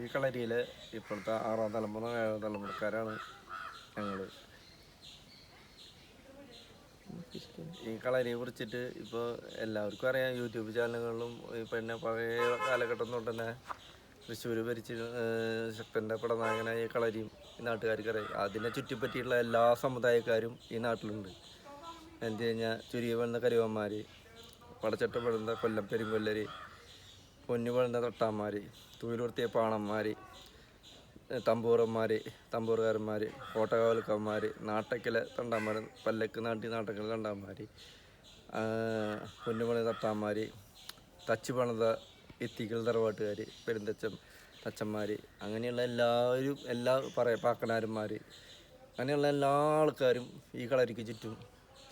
ഈ കളരിയിൽ ഇപ്പോഴത്തെ ആറാം തലമുറ ഏഴാം തലമുറക്കാരാണ് ഞങ്ങൾ ഈ കളരിയെ കുറിച്ചിട്ട് ഇപ്പോൾ എല്ലാവർക്കും അറിയാം. യൂട്യൂബ് ചാനലുകളിലും പിന്നെ പഴയ കാലഘട്ടം തൊട്ട് തന്നെ തൃശ്ശൂർ ഭരിച്ച് ശക്തന്റെ പടനായകനായ കളരിയും ഈ നാട്ടുകാർക്ക് അറിയാം അതിനെ ചുറ്റിപ്പറ്റിയുള്ള എല്ലാ സമുദായക്കാരും ഈ നാട്ടിലുണ്ട്. എന്ത് കഴിഞ്ഞാൽ ചുരിയ പെണ്ണ കരുവന്മാർ പടച്ചട്ട വീഴുന്ന കൊല്ലം പെരുങ്കൊല്ലര് പൊന്നു തൊട്ടാന്മാർ തൂയിലുർത്തിയ പാണന്മാർ തമ്പൂറന്മാർ തമ്പൂറുകാരന്മാർ കോട്ടകാവൽക്കന്മാർ നാട്ടക്കിലെ തണ്ടാന്മാർ പല്ലക്ക് നാട്ടി നാട്ടക്കിലെ തണ്ടാന്മാർ പൊന്നുപണി തട്ടാന്മാർ തച്ച് പണിത എത്തിക്കൽ തറവാട്ടുകാർ പെരുന്തച്ചൻ തച്ചന്മാർ അങ്ങനെയുള്ള എല്ലാവരും എല്ലാ പറയ പാക്കനാരന്മാർ അങ്ങനെയുള്ള എല്ലാ ആൾക്കാരും ഈ കളരിക്ക് ചുറ്റും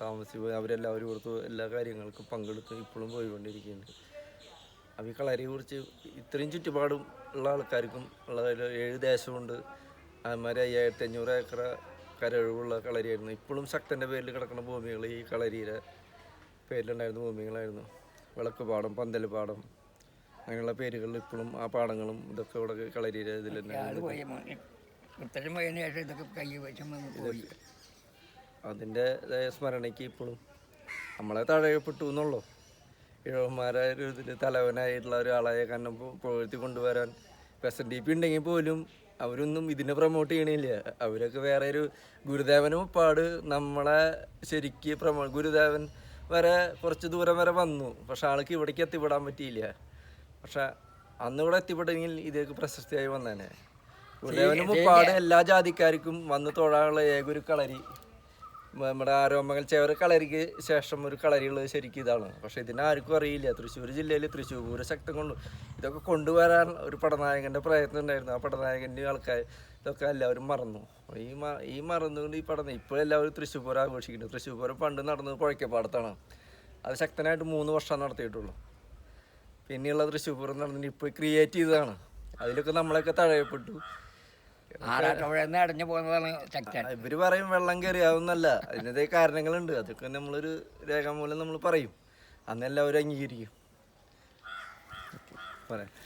താമസിച്ച് അവരെല്ലാവരും കൊടുത്തു എല്ലാ കാര്യങ്ങൾക്കും പങ്കെടുത്ത് ഇപ്പോഴും പോയിക്കൊണ്ടിരിക്കുന്നുണ്ട്. അപ്പോൾ ഈ കളരിയെ കുറിച്ച് ഇത്രയും ചുറ്റുപാടും ഉള്ള ആൾക്കാർക്കും ഉള്ള ഏഴ് ദേശമുണ്ട്. അതുമാതിരി അയ്യായിരത്തി അഞ്ഞൂറ് ഏക്കർ കരഴിവുള്ള കളരിയായിരുന്നു. ഇപ്പോഴും ശക്തന്റെ പേരിൽ കിടക്കുന്ന ഭൂമികൾ ഈ കളരിയുടെ പേരിലുണ്ടായിരുന്ന ഭൂമികളായിരുന്നു. വിളക്ക് പാടം പന്തൽ പാടം അങ്ങനെയുള്ള പേരുകളിൽ ഇപ്പോഴും ആ പാടങ്ങളും ഇതൊക്കെ ഇവിടെ കളരിയുടെ ഇതിൽ തന്നെ അതിന്റെ സ്മരണയ്ക്ക് ഇപ്പോഴും നമ്മളെ തഴയപ്പെട്ടു എന്നുള്ളൂ. ഇഴവന്മാരെ ഒരു ഇതിൽ തലവനായിട്ടുള്ള ഒരാളായ കാരണം പുകഴ്ത്തി കൊണ്ടുവരാൻ എസ് എൻ ഡി പി ഉണ്ടെങ്കിൽ പോലും അവരൊന്നും ഇതിനെ പ്രൊമോട്ട് ചെയ്യണില്ല. അവരൊക്കെ വേറെ ഒരു ഗുരുദേവനും പാട് നമ്മളെ ശരിക്ക് പ്രമോ ഗുരുദേവൻ വരെ കുറച്ച് ദൂരം വരെ വന്നു. പക്ഷെ ആൾക്ക് ഇവിടേക്ക് എത്തിപ്പെടാൻ പറ്റിയില്ല. പക്ഷെ അന്ന് ഇവിടെ എത്തിപ്പെട്ടെങ്കിൽ ഇതൊക്കെ പ്രശസ്തിയായി വന്നേനെ. ഗുരുദേവനും പാട് എല്ലാ ജാതിക്കാർക്കും വന്ന് തൊഴാനുള്ള ഏക ഒരു കളരി. നമ്മുടെ ആരോമകൽ ചേർ കളരിക്ക് ശേഷം ഒരു കളരിയുള്ളത് ശരിക്കും ഇതാണ്. പക്ഷെ ഇതിനെ ആർക്കും അറിയില്ല. തൃശ്ശൂർ ജില്ലയിൽ തൃശ്ശൂർ പൂര ശക്തം കൊണ്ട് ഇതൊക്കെ കൊണ്ടുവരാൻ ഒരു പടനായകന്റെ പ്രയത്നം ഉണ്ടായിരുന്നു. ആ പടനായകന്റെ ആൾക്കാർ ഇതൊക്കെ എല്ലാവരും മറന്നു. ഈ മ ഈ മറന്നുകൊണ്ട് ഈ പടം ഇപ്പോഴും എല്ലാവരും തൃശ്ശൂർ പൂരം ആഘോഷിക്കുന്നുണ്ട്. തൃശ്ശൂർ പൂരം പണ്ട് നടന്നത് പുഴയ്ക്കപ്പാടത്താണ് അത് ശക്തനായിട്ട് മൂന്ന് വർഷം നടത്തിയിട്ടുള്ളൂ. പിന്നെയുള്ള തൃശ്ശൂർ പൂരം നടന്നിട്ട് ഇപ്പോൾ ക്രിയേറ്റ് ചെയ്തതാണ്. അതിലൊക്കെ നമ്മളൊക്കെ തഴയപ്പെട്ടു അടഞ്ഞു പോകുന്നതാണ് ഇവർ പറയും വെള്ളം കയറിയാവുന്നല്ല അതിന്റെ കാരണങ്ങളുണ്ട്. അതൊക്കെ നമ്മളൊരു രേഖാമൂലം നമ്മൾ പറയും. അന്നെല്ലാവരും അംഗീകരിക്കും. പറയാം